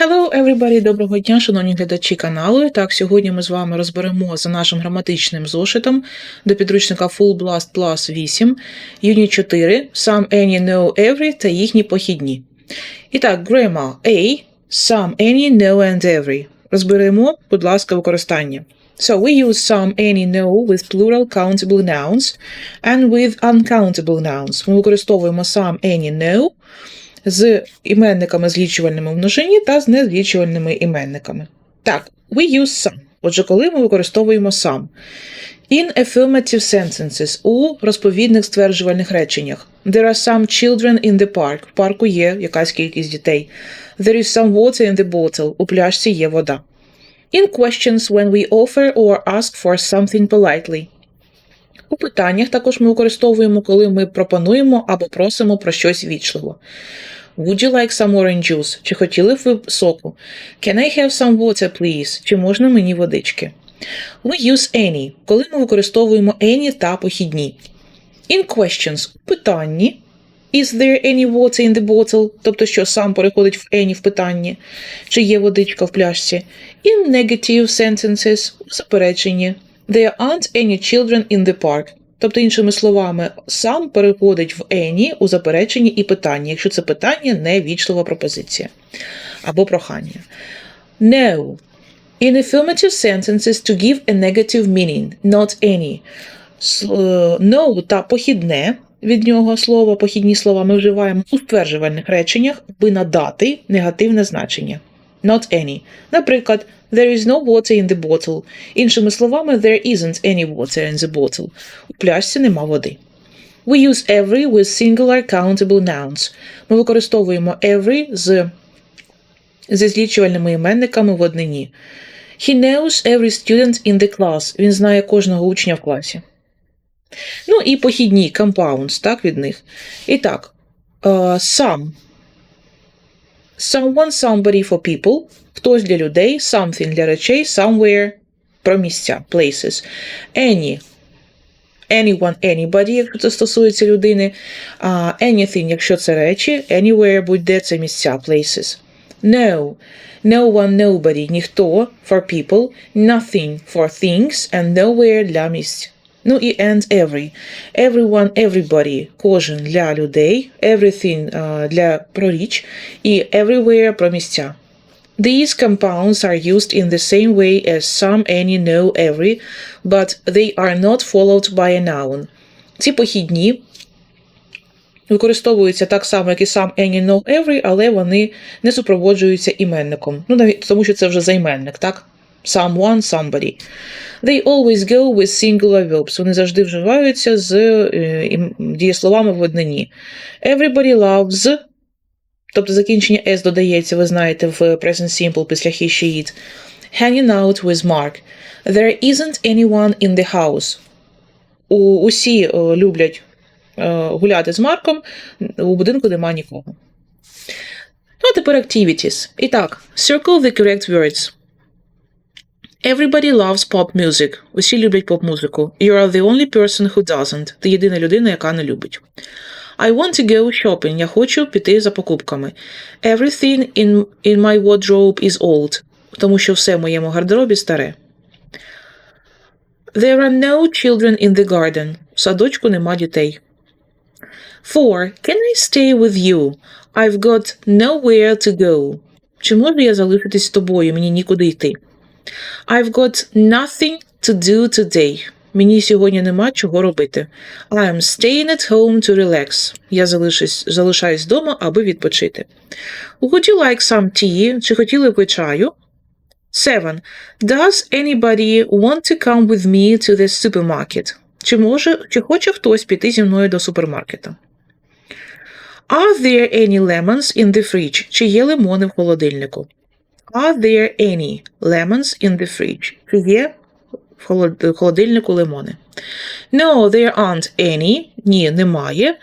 Hello, everybody! Доброго дня, шановні глядачі каналу. Так, сьогодні ми з вами розберемо за нашим граматичним зошитом до підручника Full Blast Plus 8, Юніт 4, Some, Any, No, Every та їхні похідні. І так, grammar A, Some, Any, No and Every. Розберемо, будь ласка, використання. So we use some, any, no with plural countable nouns and with uncountable nouns. Ми використовуємо some, any, no з іменниками злічувальними в множині та з незлічувальними іменниками. Так, we use some. Отже, коли ми використовуємо some. In affirmative sentences у розповідних стверджувальних реченнях. There are some children in the park. В парку є якась кількість дітей. There is some water in the bottle. У пляшці є вода. In questions when we offer or ask for something politely. У питаннях також ми використовуємо, коли ми пропонуємо або просимо про щось вічливо. Would you like some orange juice? Чи хотіли б ви соку? Can I have some water, please? Чи можна мені водички? We use any, коли ми використовуємо any та похідні. In questions у питанні. Is there any water in the bottle? Тобто, що сам переходить в any в питанні, чи є водичка в пляшці. In negative sentences у запереченні. There aren't any children in the park. Тобто, іншими словами, сам переходить в any у запереченні і питанні, якщо це питання не вічлива пропозиція або прохання. No. In affirmative sentences to give a negative meaning, not any. Е, No та похідне від нього слово, похідні слова ми вживаємо у стверджувальних реченнях, аби надати негативне значення. Not any. Наприклад, there is no water in the bottle. Іншими словами, there isn't any water in the bottle. У пляшці нема води. We use every with singular countable nouns. Ми використовуємо every з зі злічувальними іменниками в однині. He knows every student in the class. Він знає кожного учня в класі. Ну і похідні compounds, так, від них. І так, е, some. Someone, somebody for people. Хтось для людей, something для речей, somewhere про місця, places. Any. Anyone, anybody, якщо це стосується людини. А, anything, якщо це речі. Anywhere, будь-де це місця, places. No. No one, nobody, ніхто for people. Nothing for things and nowhere для місць. Ну і and every. Everyone, everybody, кожен для людей, everything для про річ, і everywhere про місця. These compounds are used in the same way as some, any, no, every, but they are not followed by a noun. Ці похідні використовуються так само, як і сам any, no, every, але вони не супроводжуються іменником. Ну, навіть тому що це вже займенник, так? Someone, somebody. They always go with singular verbs. Вони завжди вживаються з е, дієсловами в однині. Everybody loves, тобто закінчення S додається, ви знаєте, в present simple після he, she, it. Hanging out with Mark. There isn't anyone in the house. У, усі е, люблять е, гуляти з Марком, у будинку нема нікого. Ну, а тепер activities. І так, circle the correct words. Everybody loves pop music. Усі люблять поп-музику. You are the only person who doesn't. Ти єдина людина, яка не любить. I want to go shopping. Я хочу піти за покупками. Everything in, in my wardrobe is old. Тому що все в моєму гардеробі старе. There are no children in the garden. В садочку нема дітей. Four. Can I stay with you? I've got nowhere to go. Чи можу я залишитись з тобою? Мені нікуди йти. I've got nothing to do today. Мені сьогодні нема чого робити. I'm staying at home to relax. Я залишусь, залишаюсь вдома, аби відпочити. Would you like some tea? Чи хотіли б ви чаю? Seven. Does anybody want to come with me to the supermarket? Чи може, чи хоче хтось піти зі мною до супермаркета? Are there any lemons in the fridge? Чи є лимони в холодильнику? Are there any lemons in the fridge? Чи є в холодильнику лимони? No, there aren't any. Ні, немає.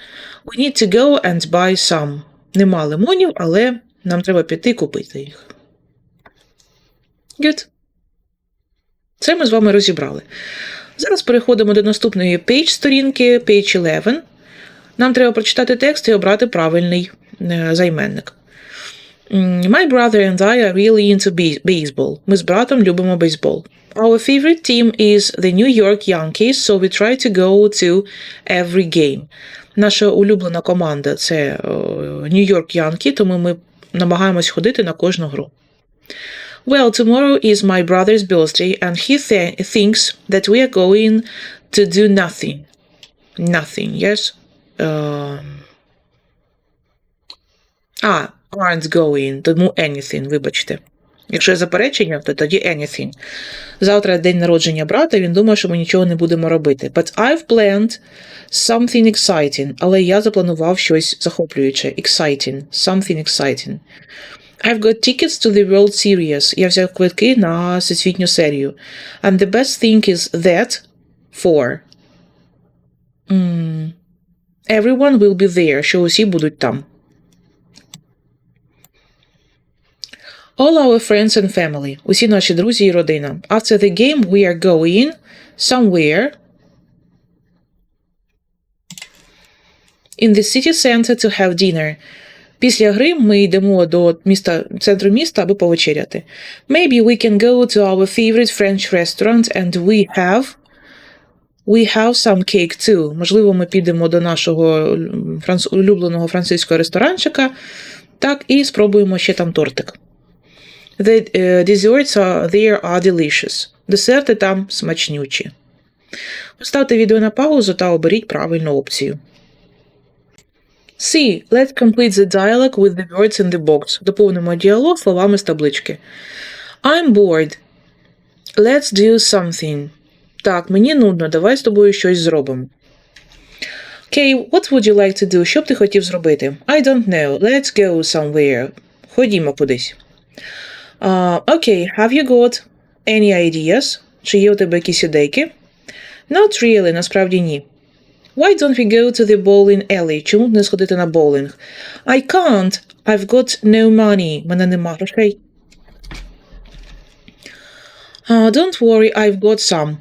We need to go and buy some. Нема лимонів, але нам треба піти купити їх. Good. Це ми з вами розібрали. Зараз переходимо до наступної page сторінки, page 11. Нам треба прочитати текст і обрати правильний е, займенник. М, My brother and I are really into be- baseball. Ми з братом любимо бейсбол. Our favorite team is the New York Yankees, so we try to go to every game. Наша улюблена команда це Нью-Йорк Янкі, тому ми намагаємось ходити на кожну гру. Well, tomorrow is my brother's birthday, and he th- thinks that we are going to do nothing. Nothing, yes? Um, а, aren't going, тому anything, вибачте. Якщо є заперечення, то тоді anything. Завтра день народження брата, він думає, що ми нічого не будемо робити. But I've planned something exciting. Але я запланував щось захоплююче. Exciting. Something exciting. I've got tickets to the World Series. Я взяв квитки на всесвітню серію. And the best thing is that for м, everyone will be there, що усі будуть там. All our friends and family. Усі наші друзі і родина. After the game, we are going somewhere in the city center to have dinner. Після гри ми йдемо до міста, центру міста, аби повечеряти. Maybe we can go to our favorite French restaurant and we have we have some cake too. Можливо, ми підемо до нашого улюбленого французького ресторанчика, так, і спробуємо ще там тортик. The uh, desserts are, there are delicious. Десерти там смачнючі. Поставте відео на паузу та оберіть правильну опцію. C. Let's complete the dialogue with the words in the box. Доповнимо діалог словами з таблички. I'm bored. Let's do something. Так, мені нудно, давай з тобою щось зробимо. Okay, what would you like to do? Що б ти хотів зробити? I don't know. Let's go somewhere. Ходімо кудись. Uh, okay, have you got any ideas? Чи є у тебе якісь ідейки? Not really, насправді ні. Why don't we go to the bowling alley? Чому б не сходити на боулинг? I can't. I've got no money. Мене нема грошей. Uh, don't worry, I've got some.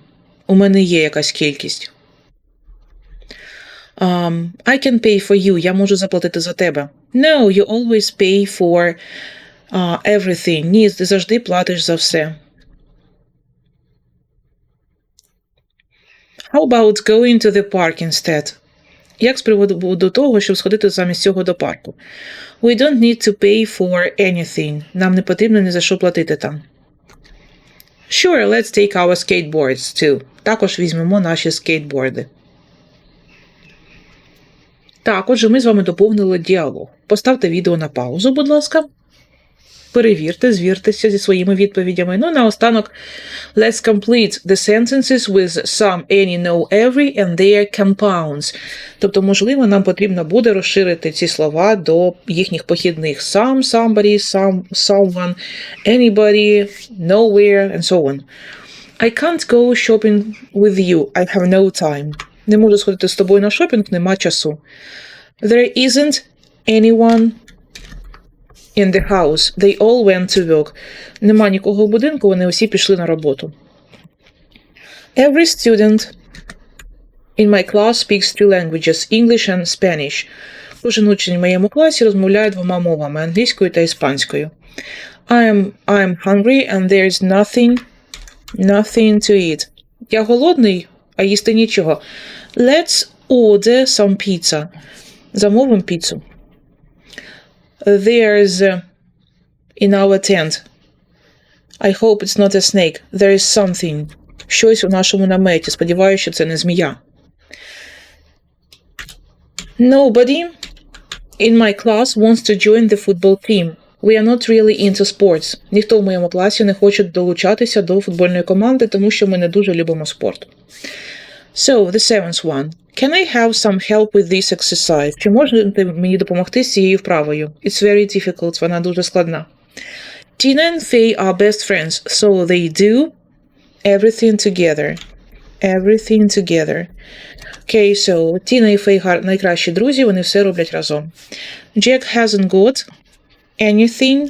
У мене є якась кількість. Um, I can pay for you. Я можу заплатити за тебе. No, you always pay for uh, everything. Ні, ти завжди платиш за все. How about going to the park instead? Як з приводу до того, щоб сходити замість цього до парку? We don't need to pay for anything. Нам не потрібно ні за що платити там. Sure, let's take our skateboards too. Також візьмемо наші скейтборди. Так, отже, ми з вами доповнили діалог. Поставте відео на паузу, будь ласка. Перевірте, звіртеся зі своїми відповідями. Ну, наостанок, let's complete the sentences with some, any, no, every and their compounds. Тобто, можливо, нам потрібно буде розширити ці слова до їхніх похідних. Some, somebody, some, someone, anybody, nowhere, and so on. I can't go shopping with you. I have no time. Не можу сходити з тобою на шопінг, нема часу. There isn't anyone in the house. They all went to work. Нема нікого в будинку, вони усі пішли на роботу. Every student in my class speaks two languages, English and Spanish. Кожен учень в моєму класі розмовляє двома мовами англійською та іспанською. I am, I am hungry and there is nothing, nothing to eat. Я голодний, а їсти нічого. Let's order some pizza. Замовимо піцу. There's uh, in our tent. I hope it's not a snake. There is something. Щось у нашому наметі. Сподіваюся, що це не змія. Nobody in my class wants to join the football team. We are not really into sports. Ніхто в моєму класі не хоче долучатися до футбольної команди, тому що ми не дуже любимо спорт. So, the seventh one. Can I have some help with this exercise? Чи можете мені допомогти з цією вправою? It's very difficult, вона дуже складна. Tina and Faye are best friends, so they do everything together. Everything together. Okay, so Тіна і Фей гар- найкращі друзі, вони все роблять разом. Jack hasn't got anything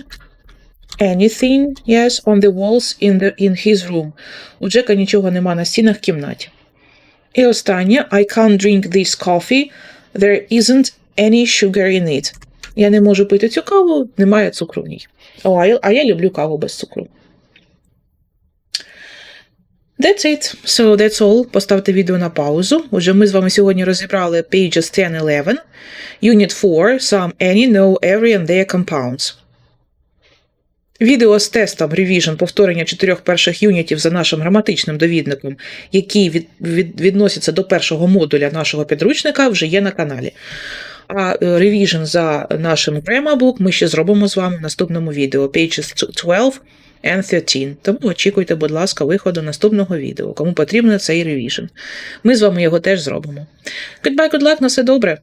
anything, yes, on the walls in, the, in his room. У Джека нічого нема на стінах в кімнаті. І останнє, I can't drink this coffee. There isn't any sugar in it. я не можу пити цю каву, немає цукру в ній. О, а я, люблю каву без цукру. That's it. So that's all. Поставте відео на паузу. Отже, ми з вами сьогодні розібрали pages 10-11, Unit 4, Some, Any, No, Every and Their Compounds. Відео з тестом Revision повторення чотирьох перших юнітів за нашим граматичним довідником, які від, від, відносяться до першого модуля нашого підручника, вже є на каналі. А Revision за нашим Grammar Book ми ще зробимо з вами в наступному відео Pages 12 and 13. Тому очікуйте, будь ласка, виходу наступного відео, кому потрібен цей Revision. Ми з вами його теж зробимо. Goodbye, good luck, на все добре!